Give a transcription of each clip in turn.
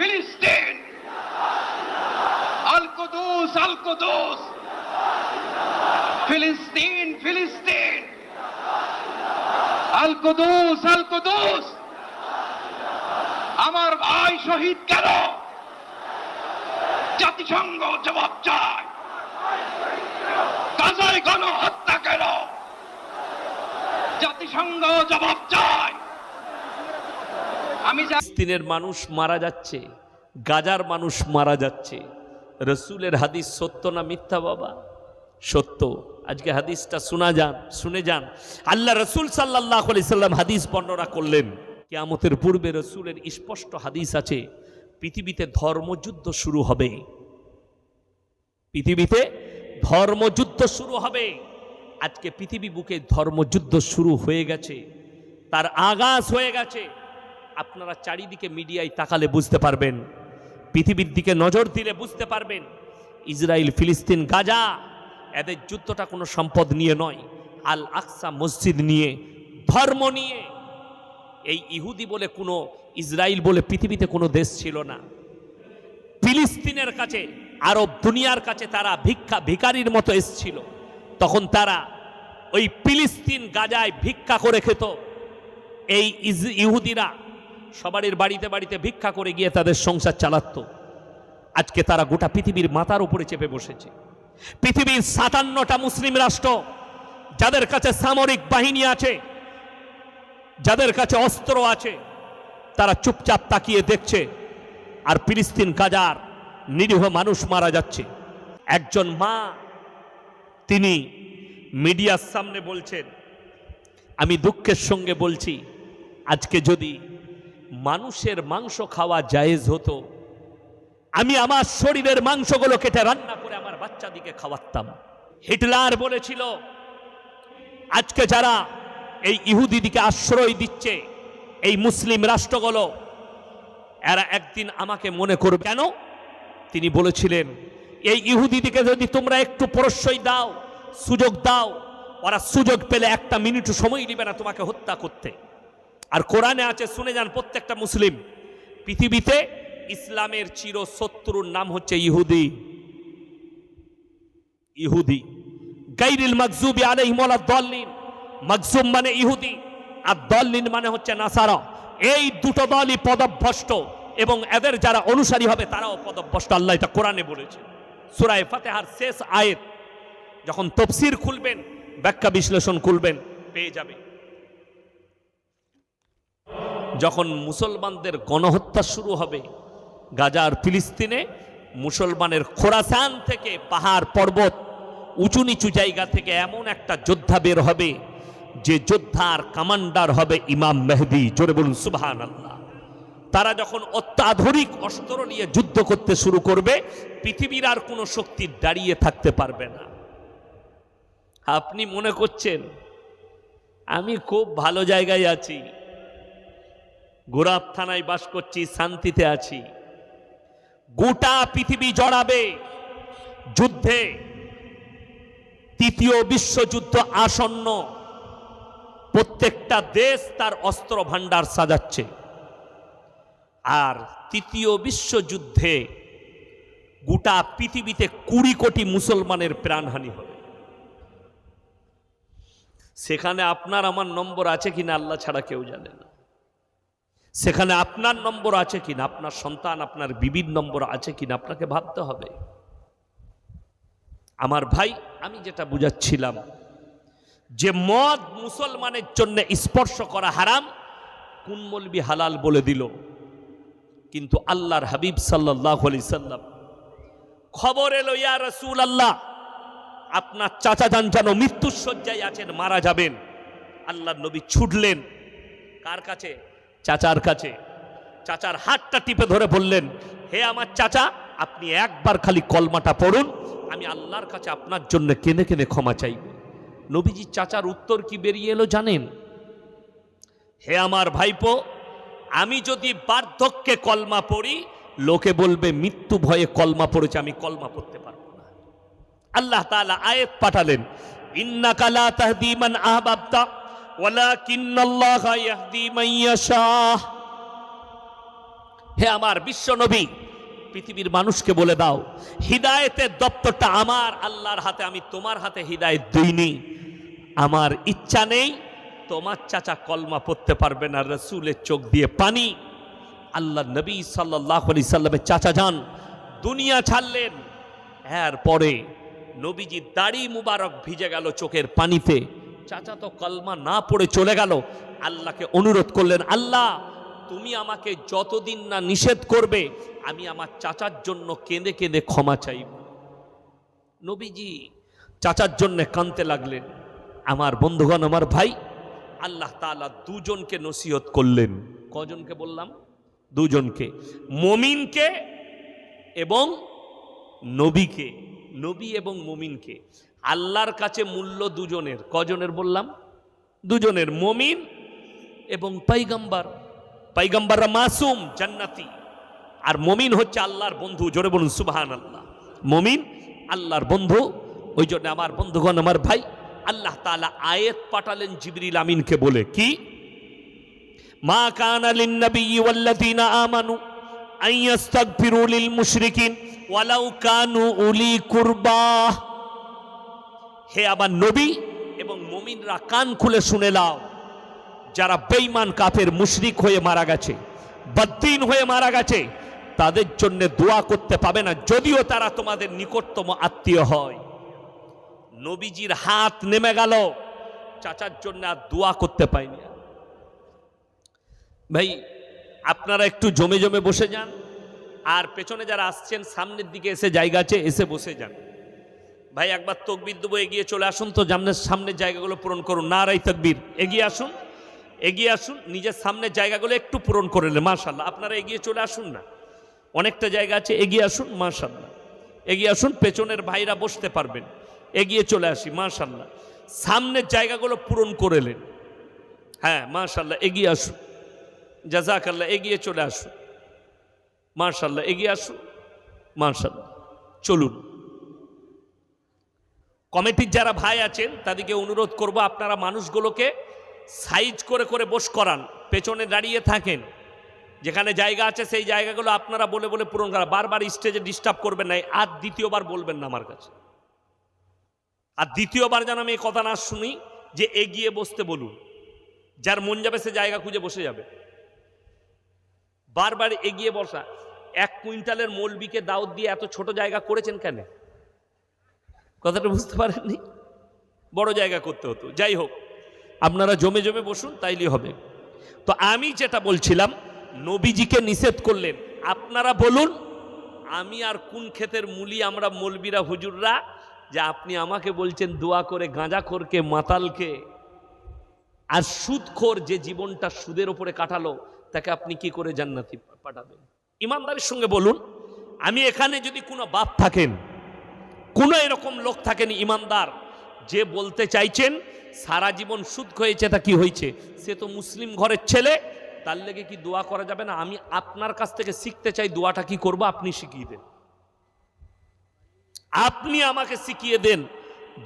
ফিলিস্তিন। আল কুদুস ফিলিস্তিন ফিলিস্তিন। আল কুদুস আমার ভাই শহীদ কেন? জাতিসংঘ জবাব চায়। গাজায় গণহত্যা কেন? জাতিসংঘ জবাব চায়। আমি ফিলিস্তিনের মানুষ মারা যাচ্ছে, গাজার মানুষ মারা যাচ্ছে। রসুলের হাদিস সত্য না মিথ্যা বাবা? সত্য। আজকে হাদিসটা শোনা যান, শুনে যান। আল্লাহ রসুল সাল্লাহ সাল্লাম হাদিস বর্ণনা করলেন। কেয়ামতের পূর্বে রসুলের স্পষ্ট হাদিস আছে, পৃথিবীতে ধর্মযুদ্ধ শুরু হবে। পৃথিবীতে ধর্মযুদ্ধ শুরু হবে। আজকে পৃথিবী বুকে ধর্মযুদ্ধ শুরু হয়ে গেছে। তার আগাজ হয়ে গেছে। আপনারা চারিদিকে মিডিয়ায় তাকালে বুঝতে পারবেন। পৃথিবীর দিকে নজর দিলে বুঝতে পারবেন, ইসরায়েল, ফিলিস্তিন, গাজা, এদের যুদ্ধটা কোনো সম্পদ নিয়ে নয়। আল আকসা মসজিদ নিয়ে, ধর্ম নিয়ে। এই ইহুদি বলে কোনো, ইসরায়েল বলে পৃথিবীতে কোনো দেশ ছিল না। ফিলিস্তিনের কাছে, আরব দুনিয়ার কাছে তারা ভিক্ষা ভিকারির মতো এসছিল। তখন তারা ওই ফিলিস্তিন, গাজায় ভিক্ষা করে খেত। এই ইহুদিরা সবারই বাড়িতে বাড়িতে ভিক্ষা করে গিয়ে তাদের সংসার চালাত। আজকে তারা গোটা পৃথিবীর মাথার উপরে চেপে বসেছে। পৃথিবীর সাতান্নটা মুসলিম রাষ্ট্র যাদের কাছে সামরিক বাহিনী আছে, যাদের কাছে অস্ত্র আছে, তারা চুপচাপ তাকিয়ে দেখছে আর ফিলিস্তিন গাজার নিরীহ মানুষ মারা যাচ্ছে। একজন মা, তিনি মিডিয়ার সামনে বলছেন, আমি দুঃখের সঙ্গে বলছি, আজকে যদি মানুষের মাংস খাওয়া জায়েজ হতো। আমি আমার শরীরের মাংসগুলো কেটে রান্না করে আমার বাচ্চাদিকে খাওয়াতাম। হিটলার বলেছিল, আজকে যারা এই ইহুদিদিকে আশ্রয় দিচ্ছে, এই মুসলিম রাষ্ট্রগুলো, এরা একদিন আমাকে মনে করবে, কেন? তিনি বলেছিলেন, এই ইহুদিদিকে যদি তোমরা একটু প্রশ্রয় দাও, সুযোগ দাও, ওরা সুযোগ পেলে একটা মিনিট সময় নেবে না তোমাকে হত্যা করতে। আর কোরআনে আছে, শুনে যান, প্রত্যেকটা মুসলিম। পৃথিবীতে ইসলামের চির শত্রুর নাম হচ্ছে ইহুদি। ইহুদি। গাইরিল মাকজুবি আলাইহিম ওয়ালা দল্লিন। মাকজুম মানে ইহুদি, আর দল্লিন মানে হচ্ছে নাসারা। এই দুটো দলই পদভ্রষ্ট, এবং এদের যারা অনুসারী হবে, তারাও পদভ্রষ্ট। আল্লাহ এটা কোরআনে বলেছে। সূরায়ে ফাতিহার শেষ আয়াত, যখন তফসির খুলবেন, ব্যাখ্যা বিশ্লেষণ খুলবেন, পেয়ে যাবে যখন মুসলমানদের গণহত্যা শুরু হবে গাজার ফিলিস্তিনে, মুসলমানের খোরাসান থেকে পাহাড় পর্বত উঁচু নিচু জায়গা থেকে এমন একটা যোদ্ধা বের হবে, যে যোদ্ধার কমান্ডার হবে ইমাম মেহদি। জোরে বলুন সুবহান আল্লাহ তারা যখন অত্যাধুনিক অস্ত্র নিয়ে যুদ্ধ করতে শুরু করবে, পৃথিবীর আর কোনো শক্তি দাঁড়িয়ে থাকতে পারবে না। আপনি মনে করছেন, আমি খুব ভালো জায়গায় আছি। গোরাপ থানায় বাস করছি, শান্তিতে আছি। গোটা পৃথিবী জড়াবে যুদ্ধে। তৃতীয় বিশ্বযুদ্ধ আসন্ন। প্রত্যেকটা দেশ তার অস্ত্র ভাণ্ডার সাজাচ্ছে। আর তৃতীয় বিশ্বযুদ্ধে গোটা পৃথিবীতে কুড়ি কোটি মুসলমানের প্রাণহানি হবে। সেখানে আপনার আমার নম্বর আছে কিনা, আল্লাহ ছাড়া কেউ জানে না। সেখানে আপনার নম্বর আছে কিনা, আপনার সন্তান, আপনার বিবির নম্বর আছে কিনা, আপনাকে ভাবতে হবে। আমার ভাই, আমি যেটা বুঝাচ্ছিলাম, যে মদ মুসলমানের জন্য স্পর্শ করা হারাম, কোন মলবি হালাল বলে দিল। কিন্তু আল্লাহর হাবিব সাল্লাহ আলি সাল্লাম খবর এলো, ইয়া রসুল আল্লাহ আপনার চাচা যান যেন মৃত্যুর শয্যায় আছেন, মারা যাবেন। আল্লাহ নবী ছুটলেন। কার কাছে? চাচার কাছে। চাচার হাতটা টিপে ধরে বললেন, হে আমার চাচা, আপনি একবার খালি কলমাটা পড়ুন, আমি আল্লাহর কাছে আপনার জন্য কেনে কেনে ক্ষমা চাইব নবীজি চাচার উত্তর কি বেরিয়ে এলো জানেন? হে আমার ভাইপো, আমি যদি বার্ধক্যে কলমা পড়ি, লোকে বলবে মৃত্যু ভয়ে কলমা পড়েছে, আমি কলমা পড়তে পারব না। আল্লাহ তাআলা আয়াত পাঠালেন, ইন্নাকা লা তাহদি মান আহবাবতা। হে আমার বিশ্ব নবী, পৃথিবীর মানুষকে বলে দাও, হিদায়েতের দপ্তরটা আমার, আল্লাহর হাতে, আমি তোমার হাতে হিদায়ত দিইনি। আমার ইচ্ছা নেই, তোমার চাচা কলমা পড়তে পারবে না, রসুলের চোখ দিয়ে পানি। আল্লাহ নবী সাল্লাহ আলি সাল্লামের চাচা যান, দুনিয়া ছাড়লেন। এরপরে নবীজির দাড়ি মুবারক ভিজে গেল চোখের পানিতে। চাচা তো কলমা না পড়ে চলে গেল। আল্লাহকে অনুরোধ করলেন, আল্লাহ, তুমি আমাকে যতদিন না নিষেধ করবে, আমি আমার চাচার জন্য কেঁদে কেঁদে ক্ষমা চাইব। নবীজি চাচার জন্য কানতে লাগলেন। আমার বন্ধুগণ, আমার ভাই, আল্লাহ তাআলা দুজনকে নসিহত করলেন। কজনকে বললাম? দুজনকে। মমিনকে এবং নবীকে। নবী এবং মমিনকে। আল্লাহর কাছে মূল্য দুজনের, কজনের বললাম? দুজনের, মমিন এবং পাইগাম্বার। পাইগাম্বাররা মাসুম, জান্নাতি। আর মমিন হচ্ছে আল্লাহর বন্ধু, জোরে বলুন সুবাহান আল্লাহ মমিন আল্লাহর বন্ধু, ওই জন্য আমার বন্ধুগণ, আমার ভাই, আল্লাহ তাআলা আয়েত পাঠালেন জিবরিল আমিনকে বলে, কি? মা কানা লিন নবী ওয়াল্লাযিনা আমানু আন ইস্তাগফিরু লিল মুশরিকিন ওয়ালাউ কানু উলি কুরবা হে আমার নবী এবং মমিনরা কান খুলে শুনে লাও যারা বেঈমান কাফের মুশরিক হয়ে মারা গেছে, বদ্দিন হয়ে মারা গেছে, তাদের জন্য দোয়া করতে পাবে না, যদিও তারা তোমাদের নিকটতম আত্মীয় হয় নবীজির হাত নেমে গেল, চাচার জন্য আর দোয়া করতে পাইনি। ভাই, আপনারা একটু জমে জমে বসে যান, আর পেছনে যারা আসছেন, সামনের দিকে এসে জায়গা আছে, এসে বসে যান ভাই, একবার তকবির দেবো, এগিয়ে চলে আসুন তো, সামনের সামনের জায়গাগুলো পূরণ করুন। না রাই তকবির। এগিয়ে আসুন এগিয়ে আসুন, নিজের সামনের জায়গাগুলো একটু পূরণ করে নেন মাশাল্লাহ আপনারা এগিয়ে চলে আসুন না। অনেকটা জায়গা আছে, এগিয়ে আসুন মাশাল্লাহ এগিয়ে আসুন, পেছনের ভাইরা বসতে পারবেন। এগিয়ে চলে আসি মাশাল্লাহ সামনের জায়গাগুলো পূরণ করে নেন। হ্যাঁ মাশাল্লাহ এগিয়ে আসুন। জাজাকাল্লাহ এগিয়ে চলে আসুন। মাশাল্লাহ এগিয়ে আসুন মাশাল্লাহ চলুন। কমিটির যারা ভাই আছেন, তাদেরকে অনুরোধ করব আপনারা মানুষগুলোকে সাইজ করে করে বস করান, পেছনে দাঁড়িয়ে থাকেন। যেখানে জায়গা আছে, সেই জায়গাগুলো আপনারা বলে বলে পূরণ করা। বারবার স্টেজে ডিস্টার্ব করবেন না আর দ্বিতীয়বার বলবেন না আমার কাছে। আর দ্বিতীয়বার যেন আমি এই কথা না শুনি, যে এগিয়ে বসতে বলুন। যার মন যাবে, সে জায়গা খুঁজে বসে যাবে। বারবার এগিয়ে বসা। এক কুইন্টালের মৌলবিকে দাউদ দিয়ে এত ছোট জায়গা করেছেন কেন? কথাটা বুঝতে পারেননি? বড় জায়গা করতে হতো। যাই হোক, আপনারা জমে জমে বসুন তাইলে হবে। তো আমি যেটা বলছিলাম, নবীজিকে নিষেধ করলেন। আপনারা বলুন, আমি আর কোন ক্ষেতের মুলি আমরা মলবিরা হুজুররা, যে আপনি আমাকে বলছেন দোয়া করে গাঁজা গাঁজাখোরকে, মাতালকে, আর সুদখোর যে জীবনটা সুদের ওপরে কাটালো, তাকে আপনি কি করে জান্নাতি পাঠাবেন? ইমানদারের সঙ্গে বলুন, আমি এখানে যদি কোনো বাপ থাকেন কোনো এরকম লোক থাকেনি, ইমানদার। যে বলতে চাইছেন, সারা জীবন সুদ হয়েছে তা কি হয়েছে? সে তো মুসলিম ঘরের ছেলে, তার লেগে কি দোয়া করা যাবে না? আমি আপনার কাছ থেকে শিখতে চাই, দোয়াটা কি করব? আপনি শিখিয়ে দেন। আপনি আমাকে শিখিয়ে দেন,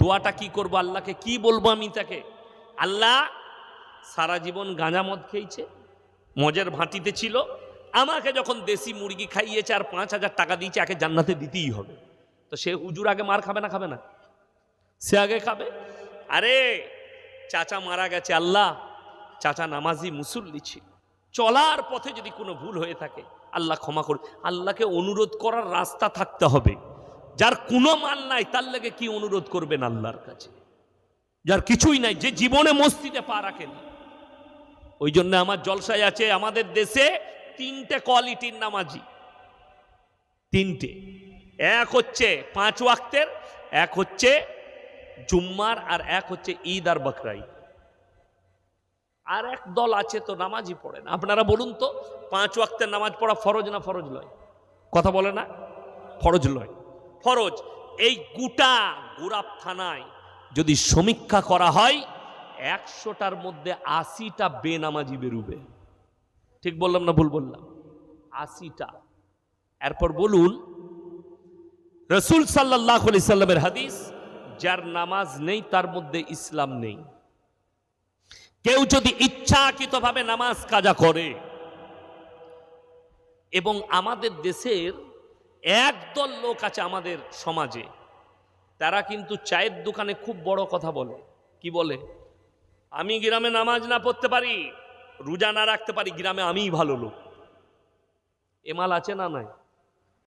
দোয়াটা কি করব? আল্লাহকে কি বলব আমি তাকে? আল্লাহ সারা জীবন গাঁজা মদ খেয়েছে, মজের ভাঁটিতে ছিল, আমাকে যখন দেশি মুরগি খাইয়েছে আর পাঁচ হাজার টাকা দিয়েছে একে জান্নাতে দিতেই হবে। তো সে হুজুর আগে মার খাবে না খাবে না? সে আগে খাবে? আরে, চাচা মারা গেছে, আল্লাহ। চাচা নামাজি মুসল্লি ছিল। চলার পথে যদি কোনো ভুল হয়ে থাকে, আল্লাহ ক্ষমা করবে আল্লাহকে অনুরোধ করার রাস্তা থাকতে হবে। যার কোনো মাল নাই, তার লেগে কি অনুরোধ করবেন আল্লাহর কাছে? যার কিছুই নাই, যে জীবনে মসজিদে পা রাখেন। ওই জন্য আমার জলসায় আছে, আমাদের দেশে তিনটে কোয়ালিটির নামাজি। তিনটে। এক হচ্ছে পাঁচ ওয়াক্তের, এক হচ্ছে জুম্মার আর এক হচ্ছে ঈদ আর বকরাই। আর এক দল আছে তো নামাজই পড়ে না। আপনারা বলুন তো, পাঁচ ওয়াক্তের নামাজ পড়া ফরজ না ফরজ লয় কথা বলে না? ফরজ লয় ফরজ, এই গোটা গুরাব থানায় যদি সমীক্ষা করা হয়, একশোটার মধ্যে আশিটা বেনামাজি বেরুবে। ঠিক বললাম না ভুল বললাম? আশিটা। এরপর বলুন রসুল সাল্লাহ আলি সাল্লামের হাদিস, যার নামাজ নেই, তার মধ্যে ইসলাম নেই। কেউ যদি ইচ্ছাকৃতভাবে নামাজ কাজা করে, এবং আমাদের দেশের একদল লোক আছে আমাদের সমাজে, তারা কিন্তু চায়ের দোকানে খুব বড় কথা বলে। কি বলে? আমি গ্রামে নামাজ না পড়তে পারি, রোজা না রাখতে পারি, গ্রামে আমিই ভালো লোক। এমাল আছে না নাই?